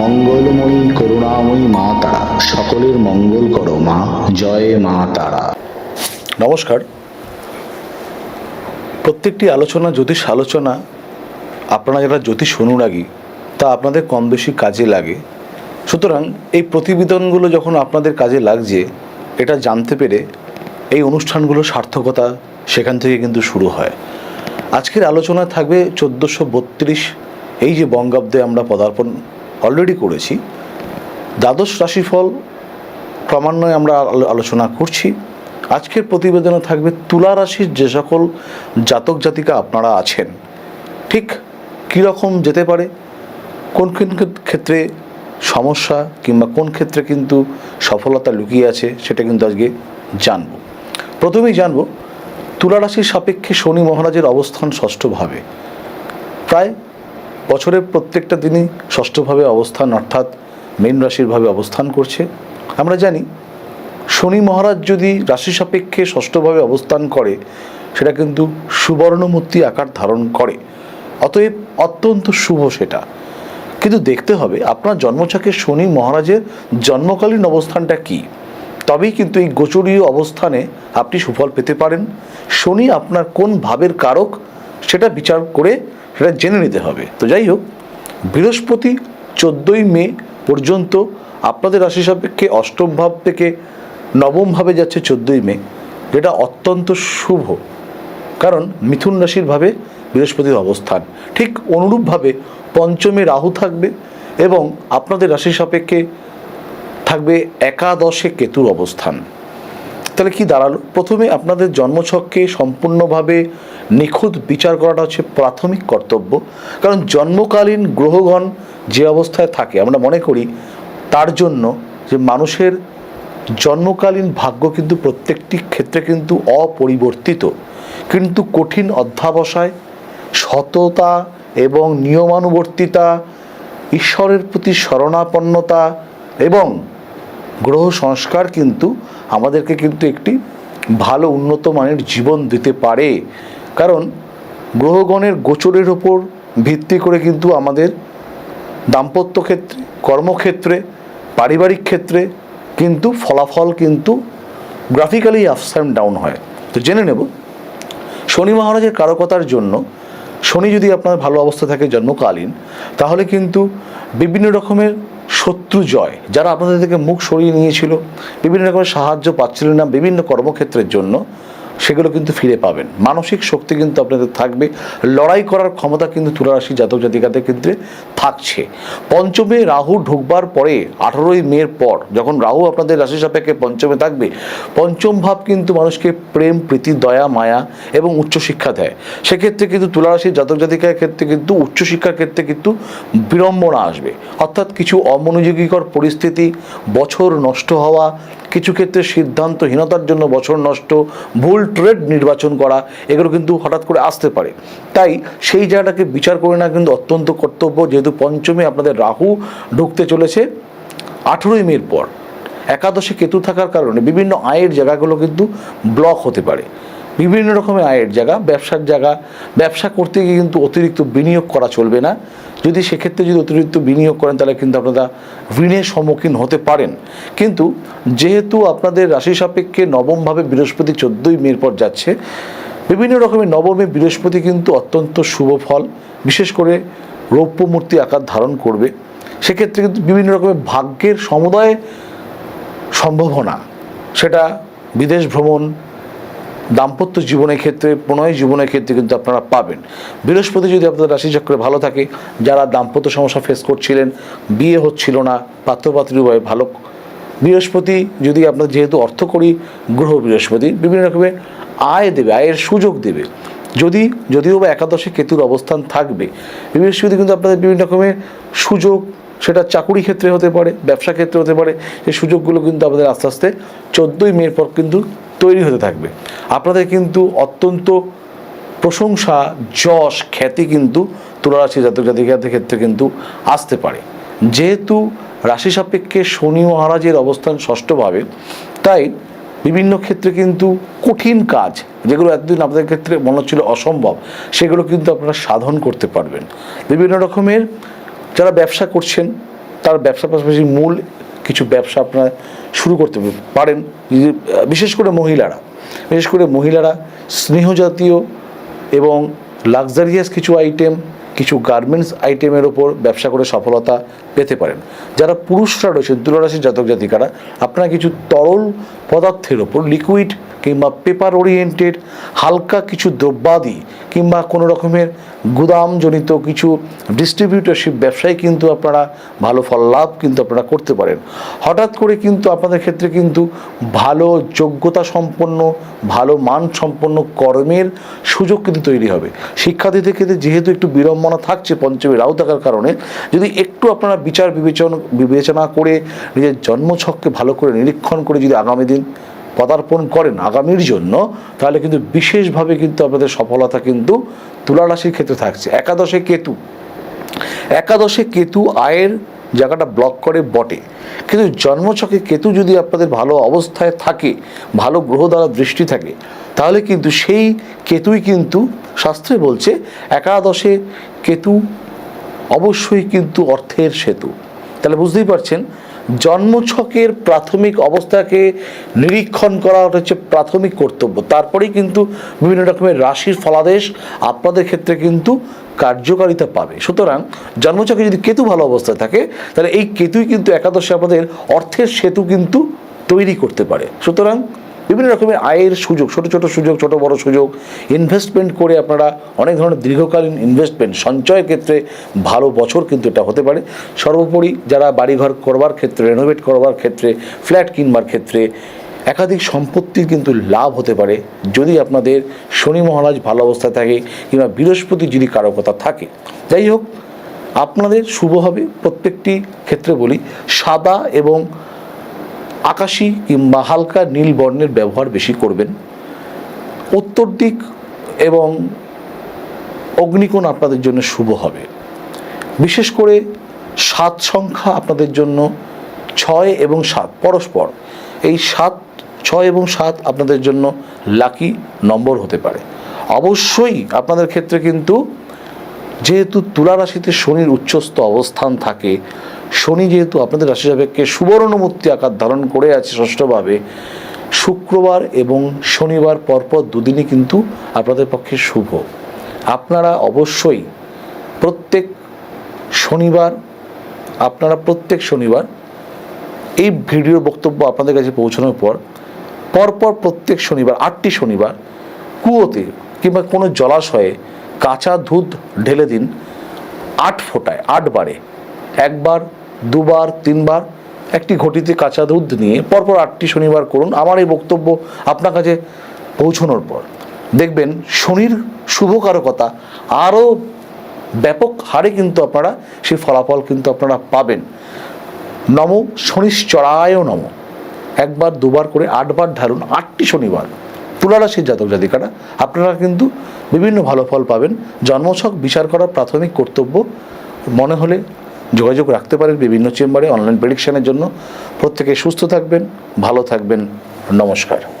মঙ্গলময়ী করুণাময়ী মা তারা। সকলের মঙ্গল করো মা। জয় মা তারা। নমস্কার। প্রত্যেকটি আলোচনা জ্যোতিষ আলোচনা আপনারা যারা জ্যোতিষ অনুরাগী, তা আপনাদের কম বেশি কাজে লাগে। সুতরাং এই প্রতিবেদনগুলো যখন আপনাদের কাজে লাগছে, এটা জানতে পেরে এই অনুষ্ঠানগুলোর সার্থকতা সেখান থেকে কিন্তু শুরু হয়। আজকের আলোচনা থাকবে চোদ্দোশো বত্রিশ, এই যে বঙ্গাব্দে আমরা পদার্পণ অলরেডি করেছি। দ্বাদশ রাশিফল ক্রমান্বয়ে আমরা আলোচনা করছি। আজকের প্রতিবেদনে থাকবে তুলা রাশির যে সকল জাতক জাতিকা আপনারা আছেন, ঠিক কীরকম যেতে পারে? কোন কোন ক্ষেত্রে সমস্যা কিংবা কোন ক্ষেত্রে কিন্তু সফলতা লুকিয়ে আছে সেটা কিন্তু আজকে জানব। প্রথমেই জানব, তুলা রাশির সাপেক্ষে শনি মহারাজের অবস্থান ষষ্ঠভাবে। প্রায় বছরের প্রত্যেকটা দিনই ষষ্ঠভাবে অবস্থান, অর্থাৎ মীন রাশিরভাবে অবস্থান করছে। আমরা জানি, শনি মহারাজ যদি রাশি সাপেক্ষে ষষ্ঠভাবে অবস্থান করে, সেটা কিন্তু সুবর্ণমূর্তি আকার ধারণ করে। অতএব অত্যন্ত শুভ সেটা। কিন্তু দেখতে হবে, আপনার জন্মছকে শনি মহারাজের জন্মকালীন অবস্থানটা কী? তবেই কিন্তু এই গোচরীয় অবস্থানে আপনি সুফল পেতে পারেন। শনি আপনার কোন ভাবের কারক, সেটা বিচার করে সেটা জেনে নিতে হবে। তো যাই হোক বৃহস্পতি চোদ্দোই মে পর্যন্ত আপনাদের রাশি সাপেক্ষে অষ্টম ভাব থেকে নবম ভাবে যাচ্ছে চোদ্দোই মে, যেটা অত্যন্ত শুভ। কারণ মিথুন রাশির ভাবে বৃহস্পতির অবস্থান। ঠিক অনুরূপভাবে পঞ্চমে রাহু থাকবে এবং আপনাদের রাশি সাপেক্ষে থাকবে একাদশে কেতুর অবস্থান। তাহলে কি দাঁড়াল? প্রথমে আপনাদের জন্মছককে সম্পূর্ণভাবে নিখুঁত বিচার করাটা হচ্ছে প্রাথমিক কর্তব্য। কারণ জন্মকালীন গ্রহগণ যে অবস্থায় থাকে, আমরা মনে করি তার জন্য যে মানুষের জন্মকালীন ভাগ্য কিন্তু প্রত্যেকটি ক্ষেত্রে কিন্তু অপরিবর্তিত। কিন্তু কঠিন অধ্যাবসায়, সততা এবং নিয়মানুবর্তিতা, ঈশ্বরের প্রতি শরণাপন্নতা এবং গ্রহ সংস্কার কিন্তু আমাদেরকে কিন্তু একটি ভালো উন্নত মানের জীবন দিতে পারে। কারণ গ্রহগণের গোচরের ওপর ভিত্তি করে কিন্তু আমাদের দাম্পত্য ক্ষেত্রে, কর্মক্ষেত্রে, পারিবারিক ক্ষেত্রে কিন্তু ফলাফল কিন্তু গ্রাফিক্যালি আপস অ্যান্ড ডাউন হয়। তো জেনে নেব, শনি মহারাজের কারকতার জন্য, শনি যদি আপনার ভালো অবস্থা থাকে জন্মকালীন, তাহলে কিন্তু বিভিন্ন রকমের শত্রু জয়, যারা আপনাদের থেকে মুখ সরিয়ে নিয়েছিল, বিভিন্ন রকমের সাহায্য পাচ্ছিলেন না বিভিন্ন কর্মক্ষেত্রের জন্য সেগুলো কিন্তু ফিরে পাবেন। মানসিক শক্তি কিন্তু আপনাদের থাকবে। লড়াই করার ক্ষমতা কিন্তু তুলারাশি জাতক জাতিকাদের ক্ষেত্রে থাকছে। পঞ্চমে রাহু ঢুকবার পরে, আঠারোই মের পর, যখন রাহু আপনাদের রাশি সাপেক্ষে পঞ্চমে থাকবে, পঞ্চম ভাব কিন্তু মানুষকে প্রেম, প্রীতি, দয়া, মায়া এবং উচ্চশিক্ষা দেয়। সেক্ষেত্রে কিন্তু তুলারাশির জাতক জাতিকার ক্ষেত্রে কিন্তু উচ্চশিক্ষার ক্ষেত্রে কিন্তু বিড়ম্বনা আসবে। অর্থাৎ কিছু অমনোযোগীকর পরিস্থিতি, বছর নষ্ট হওয়া কিছু ক্ষেত্রে সিদ্ধান্তহীনতার জন্য বছর নষ্ট, ভুল ট্রেড নির্বাচন করা, এগুলো কিন্তু হঠাৎ করে আসতে পারে। তাই সেই জায়গাটাকে বিচার করে না কিন্তু অত্যন্ত কর্তব্য, যেহেতু পঞ্চমে আপনাদের রাহু ঢুকতে চলেছে আঠেরোই মের পর। একাদশে কেতু থাকার কারণে বিভিন্ন আয়ের জায়গাগুলো কিন্তু ব্লক হতে পারে। বিভিন্ন রকমের আয়ের জায়গা, ব্যবসার জায়গা। ব্যবসা করতে গিয়ে কিন্তু অতিরিক্ত বিনিয়োগ করা চলবে না। যদি সেক্ষেত্রে যদি অতিরিক্ত বিনিয়োগ করেন, তাহলে কিন্তু আপনারা ঋণের সম্মুখীন হতে পারেন। কিন্তু যেহেতু আপনাদের রাশি সাপেক্ষে নবমভাবে বৃহস্পতি চোদ্দোই মের পর যাচ্ছে, বিভিন্ন রকমের নবমে বৃহস্পতি কিন্তু অত্যন্ত শুভ ফল। বিশেষ করে রৌপ্য মূর্তি আকার ধারণ করবে। সেক্ষেত্রে কিন্তু বিভিন্ন রকমের ভাগ্যের সমুদায় সম্ভাবনা, সেটা বিদেশ ভ্রমণ দাম্পত্য জীবনের ক্ষেত্রে, প্রণয় জীবনের ক্ষেত্রে কিন্তু আপনারা পাবেন। বৃহস্পতি যদি আপনাদের রাশিচক্রে ভালো থাকে, যারা দাম্পত্য সমস্যা ফেস করছিলেন, বিয়ে হচ্ছিল না পাত্রপাত্রী উভয় ভালো। বৃহস্পতি যদি আপনার যেহেতু অর্থকরী, গ্রহ বৃহস্পতি, বিভিন্ন রকমের আয় দেবে, আয়ের সুযোগ দেবে। যদি, যদিও বা একাদশে কেতুর অবস্থান থাকবে, বৃহস্পতি কিন্তু আপনাদের বিভিন্ন রকমের সুযোগ, সেটা চাকুরি ক্ষেত্রে হতে পারে, ব্যবসা ক্ষেত্রে হতে পারে, এই সুযোগগুলো কিন্তু আমাদের আস্তে আস্তে চোদ্দোই মের পর কিন্তু তৈরি হতে থাকবে। আপনাদের কিন্তু অত্যন্ত প্রশংসা, যশ, খ্যাতি কিন্তু তুলারাশি জাতক জাতিকাদের ক্ষেত্রে কিন্তু আসতে পারে। যেহেতু রাশি সাপেক্ষে শনি মহারাজের অবস্থান ষষ্ঠভাবে, তাই বিভিন্ন ক্ষেত্রে কিন্তু কঠিন কাজ, যেগুলো এতদিন আপনাদের ক্ষেত্রে মনে হচ্ছিল অসম্ভব, সেগুলো কিন্তু আপনারা সাধন করতে পারবেন। বিভিন্ন রকমের যারা ব্যবসা করছেন, তার ব্যবসার পাশাপাশি মূল কিছু ব্যবসা আপনারা শুরু করতে পারেন বিশেষ করে মহিলারা। বিশেষ করে মহিলারা স্নেহজাতীয় এবং লাক্সারিয়াস কিছু আইটেম কিছু গার্মেন্টস আইটেমের ওপর ব্যবসা করে সফলতা পেতে পারেন। যারা পুরুষরা রয়েছেন তুলারাশির জাতক জাতিকারা, আপনারা কিছু তরল পদার্থের ওপর লিকুইড কিংবা পেপার ওরিয়েন্টেড হালকা কিছু দ্রব্যাদি কিংবা কোনো রকমের গুদামজনিত কিছু ডিস্ট্রিবিউটরশিপ ব্যবসায় কিন্তু আপনারা ভালো ফল, লাভ কিন্তু আপনারা করতে পারেন। হঠাৎ করে কিন্তু আপনাদের ক্ষেত্রে কিন্তু ভালো যোগ্যতা সম্পন্ন, ভালো মান সম্পন্ন কর্মের সুযোগ কিন্তু তৈরি হবে। শিক্ষার্থীদের ক্ষেত্রে যেহেতু একটু বিড়ম্বনা থাকছে পঞ্চমী রাহু থাকার কারণে, যদি একটু আপনারা বিচার বিবেচনা বিবেচনা করে নিজের জন্মছককে ভালো করে নিরীক্ষণ করে যদি আগামী দিন পদার্পণ করেন আগামীর জন্য, তাহলে কিন্তু বিশেষভাবে কিন্তু আপনাদের সফলতা কিন্তু তুলারাশির ক্ষেত্রে থাকছে। একাদশে কেতু। একাদশে কেতু আয়ের জায়গাটা ব্লক করে বটে। কিন্তু জন্মছকে কেতু যদি আপনাদের ভালো অবস্থায় থাকে, ভালো গ্রহ দ্বারা দৃষ্টি থাকে, তাহলে কিন্তু সেই কেতুই কিন্তু শাস্ত্রে বলছে একাদশে কেতু অবশ্যই কিন্তু অর্থের সেতু। তাহলে বুঝতেই পারছেন জন্মছকের প্রাথমিক অবস্থাকে নিরীক্ষণ করা হচ্ছে প্রাথমিক কর্তব্য। তারপরেই কিন্তু বিভিন্ন রকমের রাশির ফলাদেশ আপনাদের ক্ষেত্রে কিন্তু কার্যকারিতা পাবে। সুতরাং জন্মছকে যদি কেতু ভালো অবস্থায় থাকে, তাহলে এই কেতুই কিন্তু একাদশে আমাদের অর্থের সেতু কিন্তু তৈরি করতে পারে। সুতরাং বিভিন্ন রকমের আয়ের সুযোগ, ছোট ছোট সুযোগ, ছোট, বড় সুযোগ ইনভেস্টমেন্ট করে আপনারা অনেক ধরনের দীর্ঘকালীন ইনভেস্টমেন্ট সঞ্চয়ের ক্ষেত্রে ভালো বছর কিন্তু এটা হতে পারে। সর্বোপরি যারা বাড়িঘর করবার ক্ষেত্রে রেনোভেট করবার ক্ষেত্রে ফ্ল্যাট কিনবার ক্ষেত্রে, একাধিক সম্পত্তির কিন্তু লাভ হতে পারে। যদি আপনাদের শনি মহারাজ ভালো অবস্থায় থাকে কিংবা বৃহস্পতি যদি কারকতা থাকে। যাই হোক, আপনাদের শুভ হবে প্রত্যেকটি ক্ষেত্রে বলি। সাদা এবং আকাশি কিংবা হালকা নীল বর্ণের ব্যবহার বেশি করবেন। উত্তর দিক এবং অগ্নিকোণ আপনাদের জন্য শুভ হবে। বিশেষ করে সাত সংখ্যা আপনাদের জন্য ছয় এবং সাত, পরস্পর। এই সাত, ছয় এবং সাত আপনাদের জন্য লাকি নম্বর হতে পারে। অবশ্যই আপনাদের ক্ষেত্রে কিন্তু যেহেতু তুলা রাশিতে শনির উচ্চস্থ অবস্থান থাকে শনি যেহেতু আপনাদের রাশি সাপেক্ষে সুবর্ণমূর্তি আকার ধারণ করে আছে ষষ্ঠভাবে, শুক্রবার এবং শনিবার পরপর দুদিনই কিন্তু আপনাদের পক্ষে শুভ। আপনারা অবশ্যই প্রত্যেক শনিবার, আপনারা প্রত্যেক শনিবার এই ভিডিও বক্তব্য আপনাদের কাছে পৌঁছানোর পর, পরপর প্রত্যেক শনিবার, আটটি শনিবার কুয়োতে কিংবা কোনো জলাশয়ে কাঁচা দুধ ঢেলে দিন আট ফোটায়, আট বারে। একবার, দুবার, তিনবার একটি ঘটিতে কাঁচা দুধ নিয়ে পরপর আটটি শনিবার করুন। আমার এই বক্তব্য আপনার কাছে পৌঁছানোর পর। দেখবেন শনির শুভকারকতা আরও ব্যাপক হারে কিন্তু আপনারা সেই ফলাফল কিন্তু আপনারা পাবেন। নম শনিশ্চরায় নম। একবার, দুবার করে আটবার ঢালুন আটটি শনিবার। তুলারাশির জাতক জাতিকারা, আপনারা কিন্তু বিভিন্ন ভালো ফল পাবেন। জন্মছক বিচার করার প্রাথমিক কর্তব্য মনে হলে যোগাযোগ রাখতে পারেন বিভিন্ন চেম্বারে অনলাইন প্রেডিকশানের জন্য। প্রত্যেকে সুস্থ থাকবেন ভালো থাকবেন। নমস্কার।